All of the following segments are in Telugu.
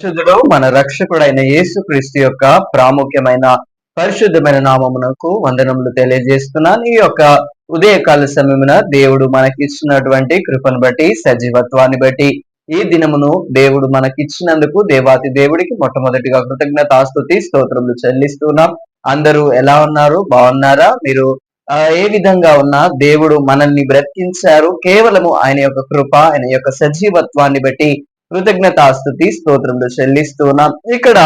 పరిశుద్ధుడు మన రక్షకుడైన యేసు క్రీస్తు యొక్క ప్రాముఖ్యమైన పరిశుద్ధమైన నామమునకు వందనములు తెలియజేస్తున్నాను. ఈ యొక్క ఉదయకాల సమయమున దేవుడు మనకి ఇచ్చినటువంటి కృపను బట్టి సజీవత్వాన్ని బట్టి ఈ దినమును దేవుడు మనకిచ్చినందుకు దేవాతి దేవుడికి మొట్టమొదటిగా కృతజ్ఞతాస్తుతి స్తోత్రములు చెల్లిస్తున్నాం. అందరూ ఎలా ఉన్నారు? బాగున్నారా? మీరు ఆ, ఏ విధంగా ఉన్నా దేవుడు మనల్ని బ్రతికించారు. కేవలము ఆయన యొక్క కృప ఆయన యొక్క సజీవత్వాన్ని బట్టి కృతజ్ఞతాస్తుతి స్తోత్రంలో చెల్లిస్తూ ఉన్నాం. ఇక్కడ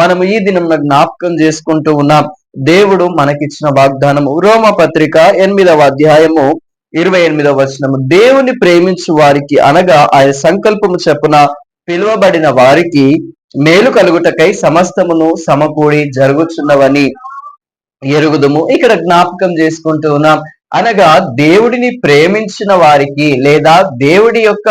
మనము ఈ దినం జ్ఞాపకం చేసుకుంటూ ఉన్నాం. దేవుడు మనకిచ్చిన వాగ్దానము. రోమ పత్రిక ఎనిమిదవ అధ్యాయము ఇరవై ఎనిమిదవ వచనము. దేవుని ప్రేమించు వారికి అనగా ఆయన సంకల్పము చెప్పున పిలువబడిన వారికి మేలు కలుగుటకై సమస్తమును సమకూడి జరుగుచున్నవని ఎరుగుదుము. ఇక్కడ జ్ఞాపకం చేసుకుంటూ ఉన్నాం. అనగా దేవుడిని ప్రేమించిన వారికి లేదా దేవుడి యొక్క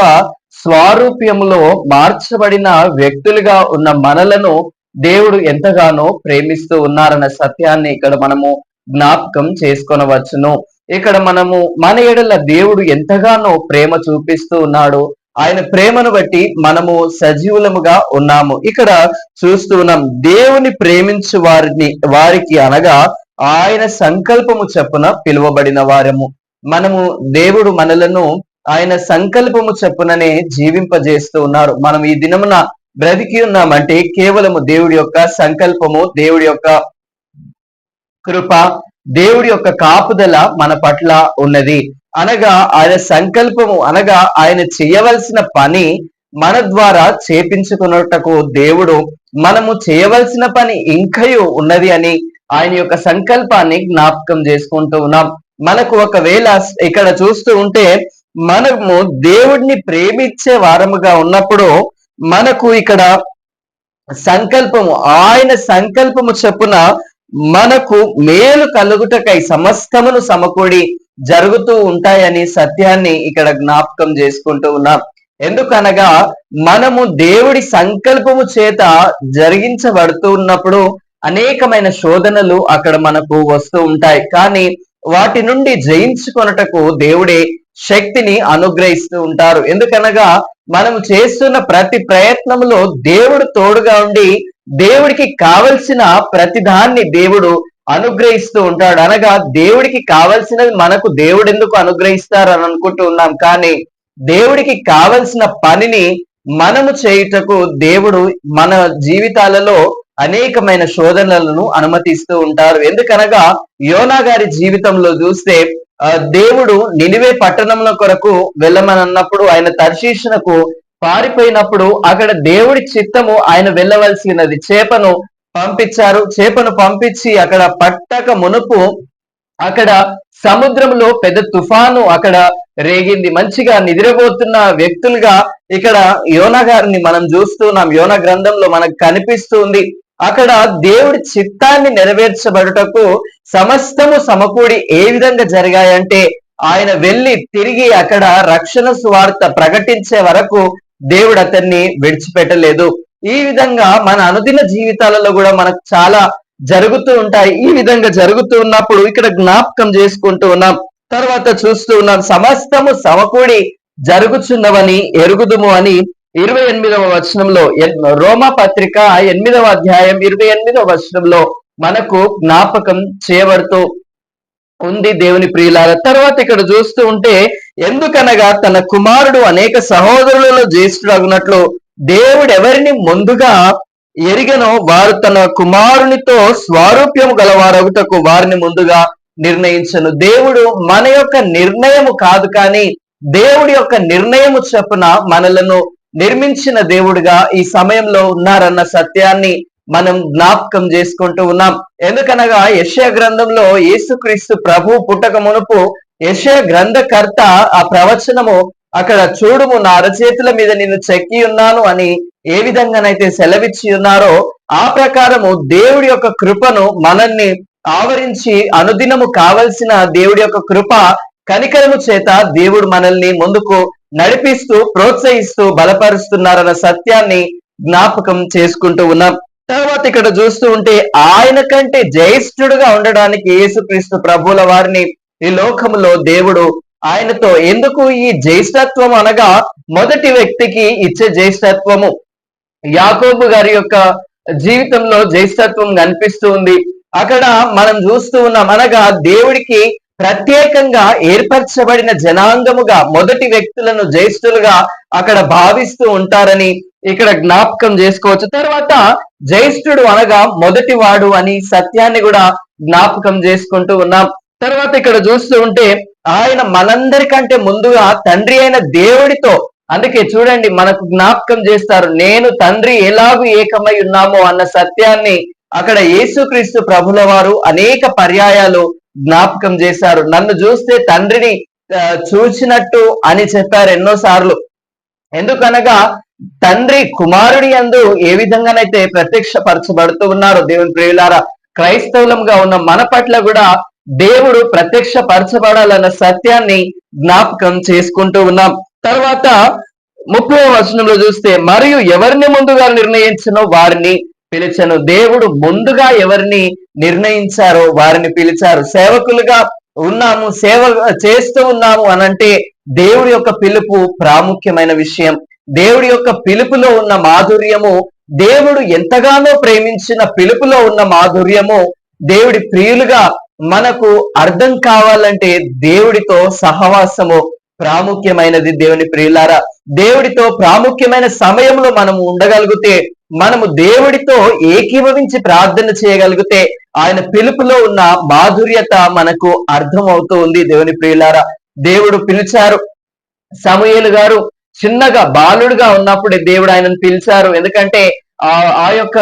స్వారూప్యములో మార్చబడిన వ్యక్తులుగా ఉన్న మనలను దేవుడు ఎంతగానో ప్రేమిస్తూ ఉన్నారన్న సత్యాన్ని ఇక్కడ మనము జ్ఞాపకం చేసుకొనవచ్చును. ఇక్కడ మనము మన ఎడల దేవుడు ఎంతగానో ప్రేమ చూపిస్తూ ఉన్నాడు. ఆయన ప్రేమను బట్టి మనము సజీవులముగా ఉన్నాము. ఇక్కడ చూస్తూ ఉన్నాం దేవుని ప్రేమించు వారిని వారికి అనగా ఆయన సంకల్పము చెప్పున పిలువబడిన వారము. మనము దేవుడు మనలను ఆయన సంకల్పము చెప్పుననే జీవింపజేస్తూ ఉన్నారు. మనం ఈ దినమున బ్రతికి ఉన్నామంటే కేవలము దేవుడి యొక్క సంకల్పము దేవుడి యొక్క కృప దేవుడి యొక్క కాపుదల మన పట్ల ఉన్నది. అనగా ఆయన సంకల్పము అనగా ఆయన చేయవలసిన పని మన ద్వారా చేపించుకున్నటకు దేవుడు మనము చేయవలసిన పని ఇంకయు ఉన్నది అని ఆయన యొక్క సంకల్పాన్ని జ్ఞాపకం చేసుకుంటూ ఉన్నాం. మనకు ఒకవేళ ఇక్కడ చూస్తూ ఉంటే మనము దేవుడిని ప్రేమించే వారముగా ఉన్నప్పుడు మనకు ఇక్కడ సంకల్పము ఆయన సంకల్పము చెప్పున మనకు మేలు కలుగుటకై సమస్తమును సమకూడి జరుగుతూ ఉంటాయని సత్యాన్ని ఇక్కడ జ్ఞాపకం చేసుకుంటూ ఉన్నాం. ఎందుకనగా మనము దేవుడి సంకల్పము చేత జరిగించబడుతూ ఉన్నప్పుడు అనేకమైన శోధనలు అక్కడ మనకు వస్తూ ఉంటాయి. కానీ వాటి నుండి జయించుకొనుటకు దేవుడే శక్తిని అనుగ్రహిస్తూ ఉంటారు. ఎందుకనగా మనం చేస్తున్న ప్రతి ప్రయత్నంలో దేవుడు తోడుగా ఉండి దేవుడికి కావలసిన ప్రతిదాన్ని దేవుడు అనుగ్రహిస్తూ ఉంటాడు. అనగా దేవుడికి కావలసినది మనకు దేవుడు ఎందుకు అనుగ్రహిస్తారు అని అనుకుంటూ ఉన్నాం. కానీ దేవుడికి కావలసిన పనిని మనము చేయుటకు దేవుడు మన జీవితాలలో అనేకమైన శోధనలను అనుమతిస్తూ ఉంటారు. ఎందుకనగా యోనా గారి జీవితంలో చూస్తే దేవుడు నినివే పట్టణముల కొరకు వెళ్ళమని అన్నప్పుడు ఆయన తర్శీషునకు పారిపోయినప్పుడు అక్కడ దేవుడి చిత్తము ఆయన వెళ్ళవలసినది. చేపను పంపించారు. చేపను పంపించి అక్కడ పట్టక మునుపు అక్కడ సముద్రంలో పెద్ద తుఫాను అక్కడ రేగింది. మంచిగా నిద్రపోతున్న వ్యక్తులుగా ఇక్కడ యోన గారిని మనం చూస్తున్నాం యోన గ్రంథంలో మనకు కనిపిస్తుంది. అక్కడ దేవుడి చిత్తాన్ని నెరవేర్చబడుటకు సమస్తము సమకూడి ఏ విధంగా జరిగాయంటే ఆయన వెళ్ళి తిరిగి అక్కడ రక్షణ స్వార్త ప్రకటించే వరకు దేవుడు అతన్ని విడిచిపెట్టలేదు. ఈ విధంగా మన అనుదిన జీవితాలలో కూడా మనకు చాలా జరుగుతూ ఉంటాయి. ఈ విధంగా జరుగుతూ ఉన్నప్పుడు ఇక్కడ జ్ఞాపకం చేసుకుంటూ ఉన్నాం. తర్వాత చూస్తూ ఉన్నాం సమస్తము సమకూడి జరుగుచున్నవని ఎరుగుదుము అని ఇరవై ఎనిమిదవ వచనంలో రోమ రోమా పత్రిక ఎనిమిదవ అధ్యాయం ఇరవై ఎనిమిదవ వచనంలో మనకు జ్ఞాపకం చేయబడుతూ ఉంది దేవుని ప్రియులాల తర్వాత ఇక్కడ చూస్తూ ఉంటే ఎందుకనగా తన కుమారుడు అనేక సహోదరులలో జ్యేష్ఠుడగునట్లు దేవుడు ఎవరిని ముందుగా ఎరిగనో వారు తన కుమారునితో స్వారూప్యము గలవారగుటకు వారిని ముందుగా నిర్ణయించను. దేవుడు మన యొక్క నిర్ణయము కాదు కానీ దేవుడి యొక్క నిర్ణయము చెప్పున మనలను నిర్మించిన దేవుడిగా ఈ సమయంలో ఉన్నారన్న సత్యాన్ని మనం జ్ఞాపకం చేసుకుంటూ ఉన్నాం. ఎందుకనగా యశయ గ్రంథంలో యేసుక్రీస్తు ప్రభు పుట్టక మునుపు యశయ గ్రంథకర్త ఆ ప్రవచనము అక్కడ చూడుము నా అరచేతుల మీద నేను చెక్కి ఉన్నాను అని ఏ విధంగానైతే సెలవిచ్చి ఉన్నారో ఆ ప్రకారము దేవుడి యొక్క కృపను మనల్ని ఆవరించి అనుదినము కావలసిన దేవుడి యొక్క కృప కనికరము చేత దేవుడు మనల్ని ముందుకు నడిపిస్తూ ప్రోత్సహిస్తూ బలపరుస్తున్నారన్న సత్యాన్ని జ్ఞాపకం చేసుకుంటూ ఉన్నాం. తర్వాత ఇక్కడ చూస్తూ ఉంటే ఆయన కంటే జ్యేష్ఠుడుగా ఉండడానికి యేసుక్రీస్తు ప్రభుల వారిని ఈ లోకంలో దేవుడు ఆయనతో ఎందుకు ఈ జ్యేష్ఠత్వం అనగా మొదటి వ్యక్తికి ఇచ్చే జ్యేష్ఠత్వము. యాకోబు గారి యొక్క జీవితంలో జ్యేష్ఠత్వం కనిపిస్తూ ఉంది. అక్కడ మనం చూస్తూ ఉన్నాం అనగా దేవుడికి ప్రత్యేకంగా ఏర్పరచబడిన జనాంగముగా మొదటి వ్యక్తులను జ్యేష్ఠులుగా అక్కడ భావిస్తూ ఉంటారని ఇక్కడ జ్ఞాపకం చేసుకోవచ్చు. తర్వాత జ్యేష్ఠుడు అనగా మొదటి వాడు అని సత్యాన్ని కూడా జ్ఞాపకం చేసుకుంటూ ఉన్నాం. తర్వాత ఇక్కడ చూస్తూ ఉంటే ఆయన మనందరికంటే ముందుగా తండ్రి అయిన దేవుడితో అందుకే చూడండి మనకు జ్ఞాపకం చేస్తారు నేను తండ్రి ఎలాగూ ఏకమై ఉన్నామో అన్న సత్యాన్ని అక్కడ యేసుక్రీస్తు ప్రభుల వారు అనేక పర్యాయాలు జ్ఞాపకం చేశారు. నన్ను చూస్తే తండ్రిని చూచినట్టు అని చెప్పారు ఎన్నో సార్లు ఎందుకనగా తండ్రి కుమారుడి అందు ఏ విధంగానైతే ప్రత్యక్షపరచబడుతూ ఉన్నారు దేవుని ప్రియులారా క్రైస్తవులంగా ఉన్న మన పట్ల కూడా దేవుడు ప్రత్యక్షపరచబడాలన్న సత్యాన్ని జ్ఞాపకం చేసుకుంటూ ఉన్నాం. తర్వాత ముప్పై వచనంలో చూస్తే మరియు ఎవరిని ముందుగా నిర్ణయించను వారిని పిలిచను. దేవుడు ముందుగా ఎవరిని నిర్ణయించారో వారిని పిలిచారు. సేవకులుగా ఉన్నాము సేవ చేస్తూ ఉన్నాము అనంటే దేవుడి యొక్క పిలుపు ప్రాముఖ్యమైన విషయం. దేవుడి యొక్క పిలుపులో ఉన్న మాధుర్యము దేవుడు ఎంతగానో ప్రేమించిన పిలుపులో ఉన్న మాధుర్యము దేవుడి ప్రియులుగా మనకు అర్థం కావాలంటే దేవుడితో సహవాసము ప్రాముఖ్యమైనది దేవుని ప్రియులారా. దేవుడితో ప్రాముఖ్యమైన సమయంలో మనము ఉండగలిగితే మనము దేవుడితో ఏకీభవించి ప్రార్థన చేయగలిగితే ఆయన పిలుపులో ఉన్న మాధుర్యత మనకు అర్థం అవుతూ ఉంది దేవుని ప్రియులారా. దేవుడు పిలిచారు. సమయలు గారు చిన్నగా బాలుడుగా ఉన్నప్పుడే దేవుడు ఆయనను పిలిచారు. ఎందుకంటే ఆ ఆ యొక్క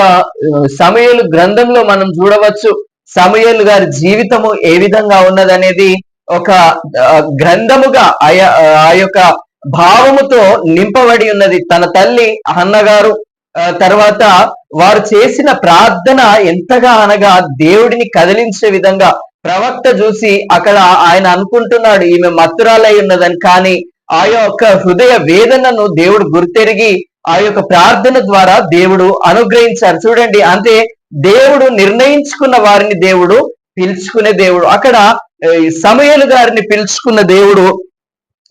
సమయలు గ్రంథంలో మనం చూడవచ్చు సమయలు గారి జీవితము ఏ విధంగా ఉన్నదనేది ఒక గ్రంథముగా ఆ యొక్క భావముతో నింపబడి ఉన్నది. తన తల్లి అన్నగారు తర్వాత వారు చేసిన ప్రార్థన ఎంతగా అనగా దేవుడిని కదిలించే విధంగా ప్రవక్త చూసి అక్కడ ఆయన అనుకుంటున్నాడు ఈమె మత్తురాలై ఉన్నదని. కానీ ఆ యొక్క హృదయ వేదనను దేవుడు గుర్తెరిగి ఆ యొక్క ప్రార్థన ద్వారా దేవుడు అనుగ్రహించారు. చూడండి అంతే దేవుడు నిర్ణయించుకున్న వారిని దేవుడు పిలుచుకునే దేవుడు. అక్కడ సమయలు గారిని పిలుచుకున్న దేవుడు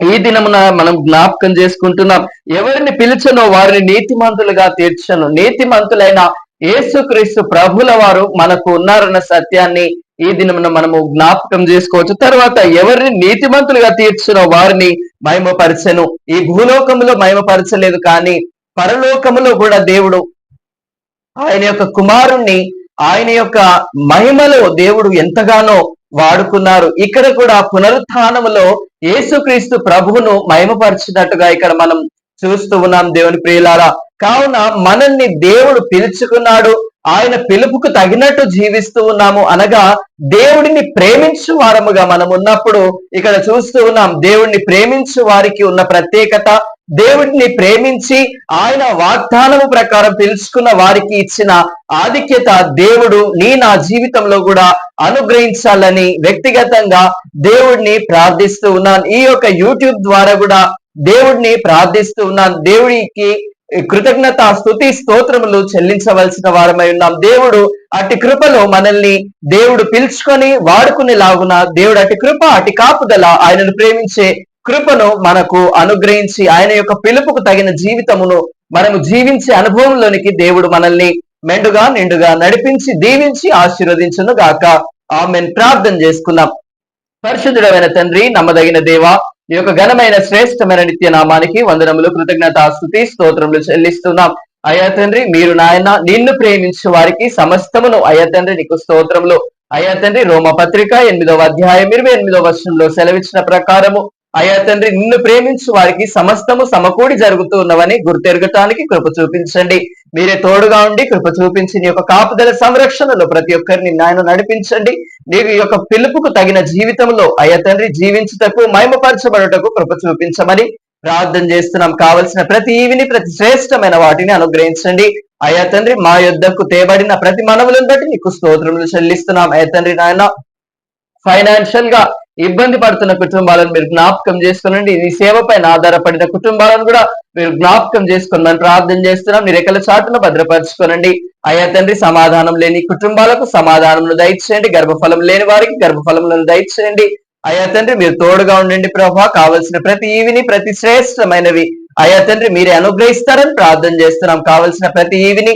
ఈ దినమున మనం జ్ఞాపకం చేసుకుంటున్నాం ఎవరిని పిలిచనో వారిని నీతిమంతులుగా తీర్చను. నీతిమంతులైన యేసుక్రీస్తు ప్రభుల వారు మనకు ఉన్నారన్న సత్యాన్ని ఈ దినమున మనము జ్ఞాపకం చేసుకోవచ్చు. తర్వాత ఎవరిని నీతిమంతులుగా తీర్చునో వారిని మహిమపరచను. ఈ భూలోకంలో మహిమపరచలేదు కానీ పరలోకములో కూడా దేవుడు ఆయన యొక్క కుమారుణ్ణి ఆయన యొక్క మహిమలో దేవుడు ఎంతగానో వాడుకున్నారు. ఇక్కడ కూడా పునరుత్నములో యేసుక్రీస్తు ప్రభువును మహిమపరిచినట్టుగా ఇక్కడ మనం చూస్తూ ఉన్నాం దేవుని ప్రియులారా. కావున మనల్ని దేవుడు పిలుచుకున్నాడు. ఆయన పిలుపుకు తగినట్టు జీవిస్తూ ఉన్నాము అనగా దేవుడిని ప్రేమించు వారముగా మనం ఉన్నప్పుడు ఇక్కడ చూస్తూ ఉన్నాం. దేవుడిని ప్రేమించు వారికి ఉన్న ప్రత్యేకత దేవుడిని ప్రేమించి ఆయన వాగ్దానము ప్రకారం పిలుచుకున్న వారికి ఇచ్చిన ఆధిక్యత దేవుడు నీ నా జీవితంలో కూడా అనుగ్రహించాలని వ్యక్తిగతంగా దేవుడిని ప్రార్థిస్తూ ఉన్నాను. ఈ యొక్క యూట్యూబ్ ద్వారా కూడా దేవుడిని ప్రార్థిస్తూ ఉన్నాను. దేవుడికి కృతజ్ఞత స్థుతి స్తోత్రములు చెల్లించవలసిన వారమై ఉన్నాం. దేవుడు అటు కృపలో మనల్ని దేవుడు పిలుచుకొని వాడుకునేలాగున దేవుడు అటు కృప అటు కాపుదల ఆయనను ప్రేమించే కృపను మనకు అనుగ్రహించి ఆయన యొక్క పిలుపుకు తగిన జీవితమును మనము జీవించే అనుభవంలోనికి దేవుడు మనల్ని మెండుగా నిండుగా నడిపించి దీవించి ఆశీర్వదించును గాక. ఆమెను. ప్రార్థన చేసుకున్నాం పరిశుద్ధుడమైన తండ్రి నమ్మదగిన దేవ ఈ యొక్క ఘనమైన శ్రేష్టమైన నిత్య నామానికి వందనములు కృతజ్ఞత స్థుతి స్తోత్రములు చెల్లిస్తున్నాం. అయ్యా తండ్రి మీరు నాయన నిన్ను ప్రేమించే వారికి సమస్తమును. అయ్యా తండ్రి నీకు స్తోత్రములు. అయ్యా తండ్రి రోమ పత్రిక ఎనిమిదవ అధ్యాయం ఇరవై ఎనిమిదవ వర్షంలో సెలవిచ్చిన ప్రకారము అయ్యా తండ్రి నిన్ను ప్రేమించు వారికి సమస్తము సమకూడి జరుగుతూ ఉన్నవని గుర్తెరగటానికి కృప చూపించండి. మీరే తోడుగా ఉండి కృప చూపించి నీ యొక్క కాపుదల సంరక్షణలో ప్రతి ఒక్కరిని నాయన నడిపించండి. నీ యొక్క పిలుపుకు తగిన జీవితంలో అయ్యా తండ్రి జీవించుటకు మైమపరచబడుటకు కృప చూపించమని ప్రార్థన చేస్తున్నాం. కావలసిన ప్రతి ఈవిని ప్రతి శ్రేష్టమైన వాటిని అనుగ్రహించండి. అయ్యా తండ్రి మా యుద్ధకు తేబడిన ప్రతి మనవులను బట్టి నీకు స్తోత్రములు చెల్లిస్తున్నాం. అయ్యా తండ్రి నాయన ఫైనాన్షియల్గా ఇబ్బంది పడుతున్న కుటుంబాలను మీరు జ్ఞాపకం చేసుకోనండి. ఈ సేవ పైన ఆధారపడిన కుటుంబాలను కూడా మీరు జ్ఞాపకం చేసుకోమని ప్రార్థన చేస్తున్నాం. మీరు ఎక్కల చాటును భద్రపరచుకోనండి. అయ్యా తండ్రి సమాధానం లేని కుటుంబాలకు సమాధానం దయచేయండి. గర్భఫలం లేని వారికి గర్భఫలములను దయచేయండి. అయ్యా తండ్రి మీరు తోడుగా ఉండండి ప్రభా. కావలసిన ప్రతి ఈవిని ప్రతి శ్రేష్టమైనవి అయ్యా తండ్రి మీరే అనుగ్రహిస్తారని ప్రార్థన చేస్తున్నాం. కావలసిన ప్రతి ఈవిని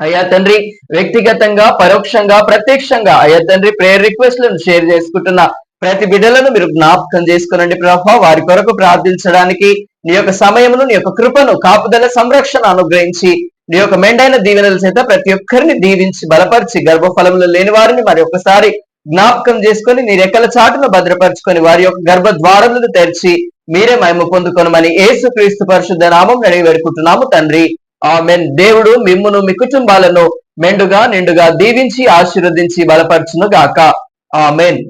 అయ్యా తండ్రి వ్యక్తిగతంగా పరోక్షంగా ప్రత్యక్షంగా అయ్యా తండ్రి ప్రేయర్ రిక్వెస్ట్లను షేర్ చేసుకుంటున్న. ప్రతి బిడ్డలను మీరు జ్ఞాపకం చేసుకునండి ప్రభా. వారి కొరకు ప్రార్థించడానికి నీ యొక్క సమయమును నీ యొక్క కృపను కాపుదల సంరక్షణ అనుగ్రహించి నీ యొక్క మెండైన దీవెనల చేత ప్రతి ఒక్కరిని దీవించి బలపరిచి గర్భఫలములు లేని వారిని మరి ఒక్కసారి జ్ఞాపకం చేసుకొని మీ రెక్కల చాటును భద్రపరచుకొని వారి యొక్క గర్భ ద్వారములను తెరిచి మీరే మేము పొందుకొనమని యేసు క్రీస్తు పరిశుద్ధ నామం నడిగి వేడుకుంటున్నాము. తండ్రి ఆమెన్. దేవుడు మిమ్మును మీ కుటుంబాలను మెండుగా నిండుగా దీవించి ఆశీర్వదించి బలపరచును గాక ఆమెన్.